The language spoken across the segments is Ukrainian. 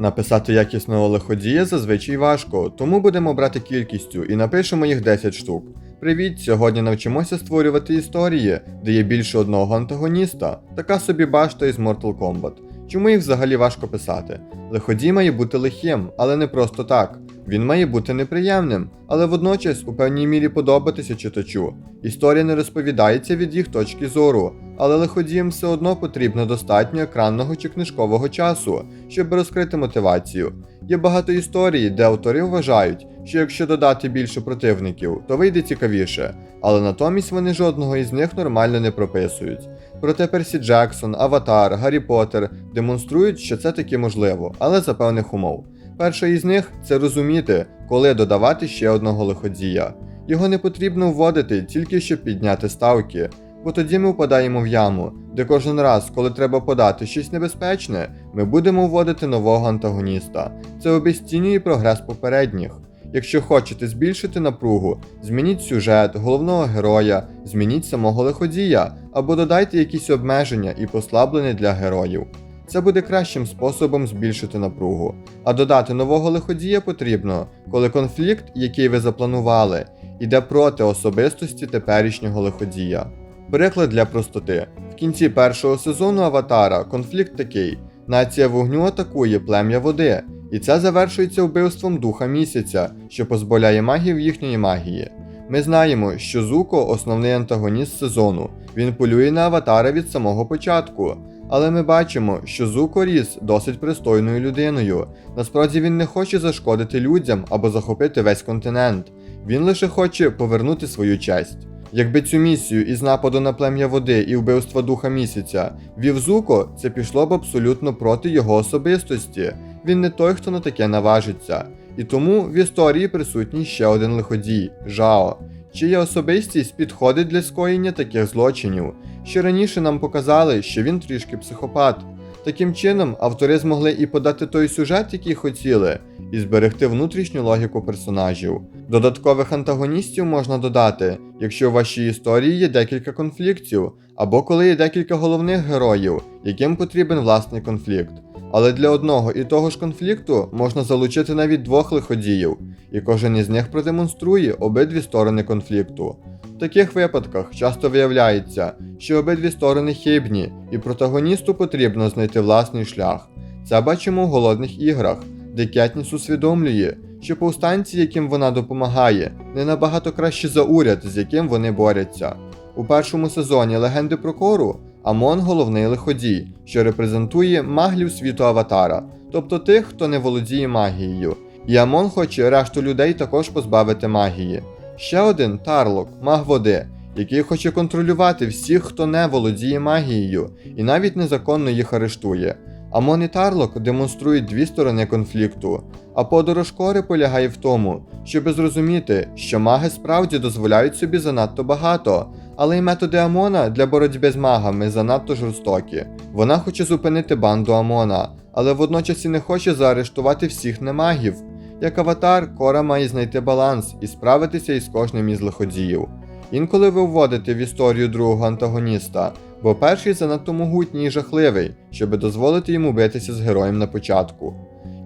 Написати якісного лиходія зазвичай важко, тому будемо брати кількістю і напишемо їх 10 штук. Привіт! Сьогодні навчимося створювати історії, де є більше одного антагоніста, така собі башта із Mortal Kombat. Чому їх взагалі важко писати? Лиходій має бути лихим, але не просто так. Він має бути неприємним, але водночас у певній мірі подобатися читачу. Історія не розповідається від їх точки зору, але лиходіям все одно потрібно достатньо екранного чи книжкового часу, щоб розкрити мотивацію. Є багато історій, де автори вважають, що якщо додати більше противників, то вийде цікавіше, але натомість вони жодного із них нормально не прописують. Проте Персі Джексон, Аватар, Гаррі Поттер демонструють, що це таки можливо, але за певних умов. Перша із них це розуміти, коли додавати ще одного лиходія. Його не потрібно вводити тільки щоб підняти ставки, бо тоді ми впадаємо в яму, де кожен раз, коли треба подати щось небезпечне, ми будемо вводити нового антагоніста. Це обезцінює прогрес попередніх. Якщо хочете збільшити напругу, змініть сюжет, головного героя, змініть самого лиходія або додайте якісь обмеження і послаблення для героїв. Це буде кращим способом збільшити напругу. А додати нового лиходія потрібно, коли конфлікт, який ви запланували, іде проти особистості теперішнього лиходія. Приклад для простоти. В кінці першого сезону Аватара конфлікт такий: нація вогню атакує плем'я води, і це завершується вбивством духа місяця, що позбавляє магів їхньої магії. Ми знаємо, що Зуко основний антагоніст сезону. Він полює на аватара від самого початку. Але ми бачимо, що Зуко ріс досить пристойною людиною. Насправді він не хоче зашкодити людям або захопити весь континент. Він лише хоче повернути свою честь. Якби цю місію із нападу на плем'я води і вбивства духа місяця вів Зуко, це пішло б абсолютно проти його особистості. Він не той, хто на таке наважиться. І тому в історії присутній ще один лиходій Жао, чия особистість підходить для скоєння таких злочинів, що раніше нам показали, що він трішки психопат. Таким чином, автори змогли і подати той сюжет, який хотіли, і зберегти внутрішню логіку персонажів. Додаткових антагоністів можна додати, якщо у вашій історії є декілька конфліктів, або коли є декілька головних героїв, яким потрібен власний конфлікт. Але для одного і того ж конфлікту можна залучити навіть двох лиходіїв, і кожен із них продемонструє обидві сторони конфлікту. Таких випадках часто виявляється, що обидві сторони хибні, і протагоністу потрібно знайти власний шлях. Це бачимо в голодних іграх, де Кетніс усвідомлює, що повстанці, яким вона допомагає, не набагато краще за уряд, з яким вони борються. У першому сезоні Легенди про Кору Амон головний лиходій, що репрезентує маглів світу Аватара, тобто тих, хто не володіє магією. І Амон хоче решту людей також позбавити магії. Ще один Тарлок, маг води, який хоче контролювати всіх, хто не володіє магією, і навіть незаконно їх арештує. Амон і Тарлок демонструють дві сторони конфлікту, а подорож Кори полягає в тому, щоб зрозуміти, що маги справді дозволяють собі занадто багато, але й методи Амона для боротьби з магами занадто жорстокі. Вона хоче зупинити банду Амона, але водночас і не хоче заарештувати всіх немагів. Як аватар, Кора має знайти баланс і справитися із кожним із лиходіїв. Інколи ви вводите в історію другого антагоніста, бо перший занадто могутній і жахливий, щоби дозволити йому битися з героєм на початку.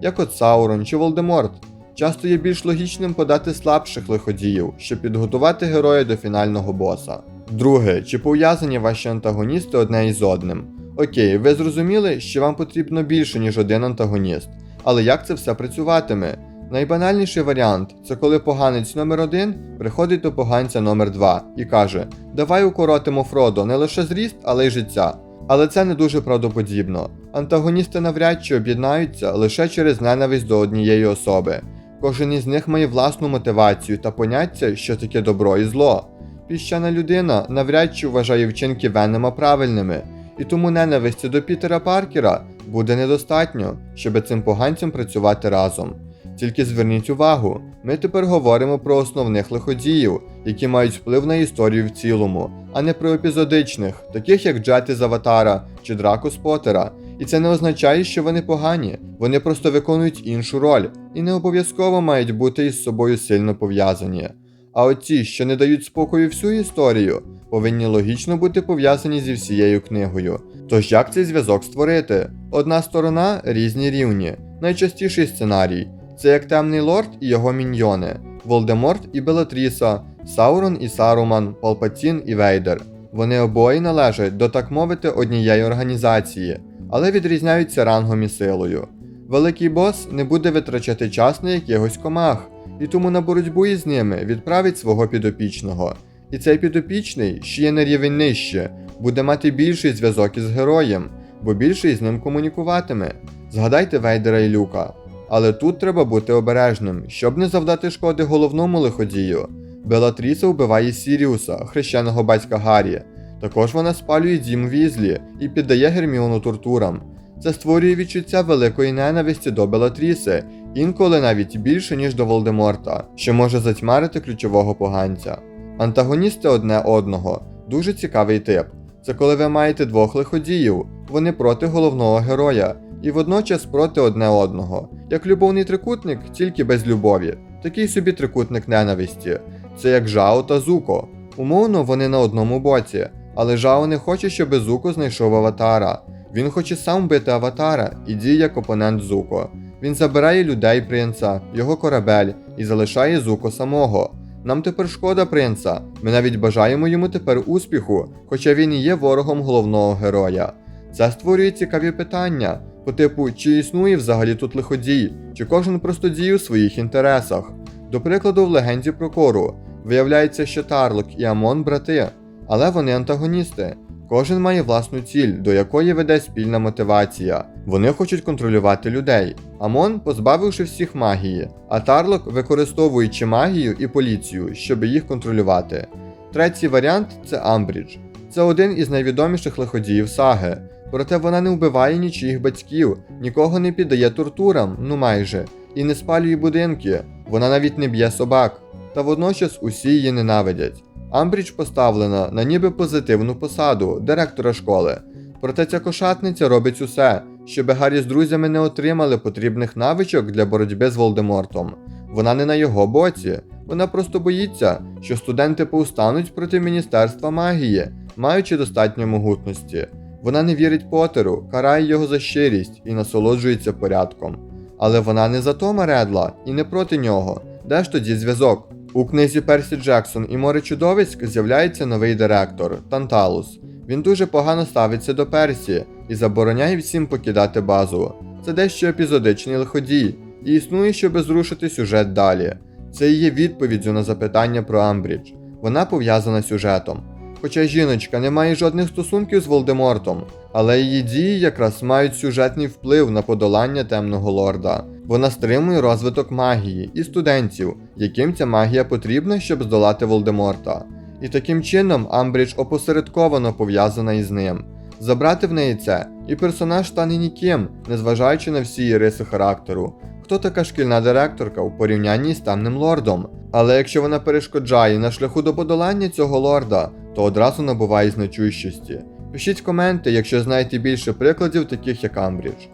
Як от Саурон чи Волдеморт, часто є більш логічним подати слабших лиходіїв, щоб підготувати героя до фінального боса. Друге, чи пов'язані ваші антагоністи одне із одним? Окей, ви зрозуміли, що вам потрібно більше, ніж один антагоніст. Але як це все працюватиме? Найбанальніший варіант це коли поганець номер 1 приходить до поганця номер 2 і каже: Давай укоротимо Фродо не лише зріст, але й життя. Але це не дуже правдоподібно. Антагоністи навряд чи об'єднаються лише через ненависть до однієї особи. Кожен із них має власну мотивацію та поняття, що таке добро і зло. Піщана людина навряд чи вважає вчинки Венема правильними, і тому ненависті до Пітера Паркера буде недостатньо, щоб цим поганцям працювати разом. Тільки зверніть увагу, ми тепер говоримо про основних лиходіїв, які мають вплив на історію в цілому, а не про епізодичних, таких як Джети з Аватара чи Драко з Поттера. І це не означає, що вони погані, вони просто виконують іншу роль і не обов'язково мають бути із собою сильно пов'язані. А от ті, що не дають спокою всю історію, повинні логічно бути пов'язані зі всією книгою. Тож як цей зв'язок створити? Одна сторона різні рівні. Найчастіший сценарій це як Темний Лорд і його міньйони, Волдеморт і Белатріса, Саурон і Саруман, Палпатін і Вейдер. Вони обоє належать до так мовити однієї організації, але відрізняються рангом і силою. Великий бос не буде витрачати час на якихось комах, і тому на боротьбу із ними відправить свого підопічного. І цей підопічний, що є на рівень нижче, буде мати більший зв'язок із героєм, бо більше з ним комунікуватиме. Згадайте Вейдера і Люка. Але тут треба бути обережним, щоб не завдати шкоди головному лиходію. Белатріса вбиває Сіріуса, хрещеного батька Гаррі. Також вона спалює дім Візлі і піддає Герміону тортурам. Це створює відчуття великої ненависті до Белатріси, інколи навіть більше, ніж до Волдеморта, що може затьмарити ключового поганця. Антагоністи одне одного дуже цікавий тип. Це коли ви маєте двох лиходіїв, вони проти головного героя, і водночас проти одне одного, як любовний трикутник, тільки без любові. Такий собі трикутник ненависті. Це як Жао та Зуко. Умовно, вони на одному боці, але Жао не хоче, щоб Зуко знайшов аватара. Він хоче сам бити аватара і діє як опонент Зуко. Він забирає людей принца, його корабель і залишає Зуко самого. Нам тепер шкода принца. Ми навіть бажаємо йому тепер успіху, хоча він і є ворогом головного героя. Це створює цікаві питання, по типу, чи існує взагалі тут лиходій, чи кожен просто діє у своїх інтересах. До прикладу, в легенді про Кору виявляється, що Тарлок і Амон брати, але вони антагоністи. Кожен має власну ціль, до якої веде спільна мотивація. Вони хочуть контролювати людей. Амон, позбавивши всіх магії, а Тарлок використовуючи магію і поліцію, щоб їх контролювати. Третій варіант це Амбрідж. Це один із найвідоміших лиходіїв саги. Проте вона не вбиває нічиїх батьків, нікого не піддає тортурам, ну майже, і не спалює будинки. Вона навіть не б'є собак. Та водночас усі її ненавидять. Амбрідж поставлена на ніби позитивну посаду директора школи. Проте ця кошатниця робить усе, щоб Гаррі з друзями не отримали потрібних навичок для боротьби з Волдемортом. Вона не на його боці, вона просто боїться, що студенти повстануть проти Міністерства магії, маючи достатньо могутності. Вона не вірить Потеру, карає його за щирість і насолоджується порядком. Але вона не за Тома Редла і не проти нього. Де ж тоді зв'язок? У книзі Персі Джексон і Море чудовиськ з'являється новий директор Танталус. Він дуже погано ставиться до Персі і забороняє всім покидати базу. Це дещо епізодичний лиходій, і існує, щоб зрушити сюжет далі. Це і є відповіддю на запитання про Амбрідж. Вона пов'язана сюжетом. Хоча жіночка не має жодних стосунків з Волдемортом, але її дії якраз мають сюжетний вплив на подолання темного лорда. Вона стримує розвиток магії і студентів, яким ця магія потрібна, щоб здолати Волдеморта. І таким чином Амбрідж опосередковано пов'язана із ним. Забрати в неї це, і персонаж стане ніким, незважаючи на всі її риси характеру. Хто така шкільна директорка у порівнянні з темним лордом? Але якщо вона перешкоджає на шляху до подолання цього лорда, то одразу набуває значущості. Пишіть коменти, якщо знаєте більше прикладів, таких як Амбрідж.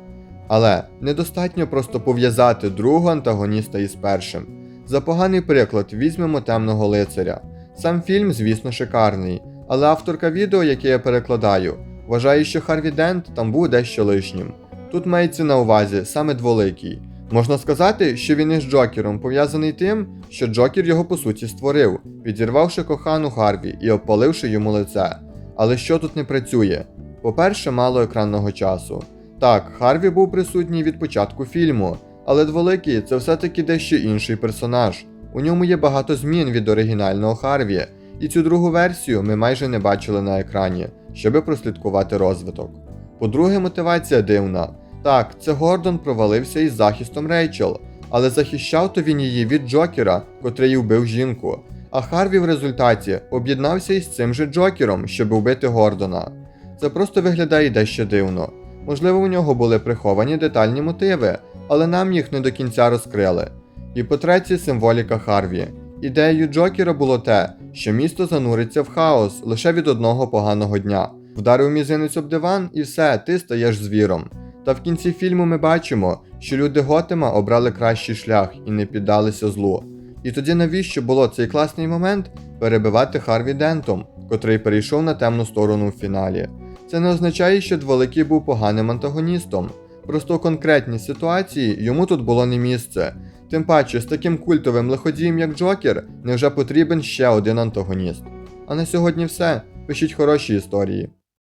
Але недостатньо просто пов'язати другого антагоніста із першим. За поганий приклад візьмемо темного лицаря. Сам фільм, звісно, шикарний, але авторка відео, яке я перекладаю, вважає, що Харві Дент там був дещо лишнім. Тут мається на увазі саме дволикий. Можна сказати, що він із Джокером пов'язаний тим, що Джокер його по суті створив, підірвавши кохану Харві і обпаливши йому лице. Але що тут не працює? По-перше, мало екранного часу. Так, Харві був присутній від початку фільму, але дволикий це все-таки дещо інший персонаж. У ньому є багато змін від оригінального Харві, і цю другу версію ми майже не бачили на екрані, щоби прослідкувати розвиток. По-друге, мотивація дивна. Так, це Гордон провалився із захистом Рейчел, але захищав то він її від Джокера, котрий вбив жінку. А Харві в результаті об'єднався із цим же Джокером, щоб вбити Гордона. Це просто виглядає дещо дивно. Можливо, у нього були приховані детальні мотиви, але нам їх не до кінця розкрили. І по-третє, символіка Харві. Ідеєю Джокера було те, що місто зануриться в хаос лише від одного поганого дня. Вдарив мізинець об диван і все, ти стаєш звіром. Та в кінці фільму ми бачимо, що люди Готема обрали кращий шлях і не піддалися злу. І тоді навіщо було цей класний момент перебивати Харві Дентом, котрий перейшов на темну сторону в фіналі? Це не означає, що Дволикий був поганим антагоністом. просто у конкретній ситуації йому тут було не місце. Тим паче, з таким культовим лиходієм, як Джокер, невже потрібен ще один антагоніст. А на сьогодні все. Пишіть хороші історії.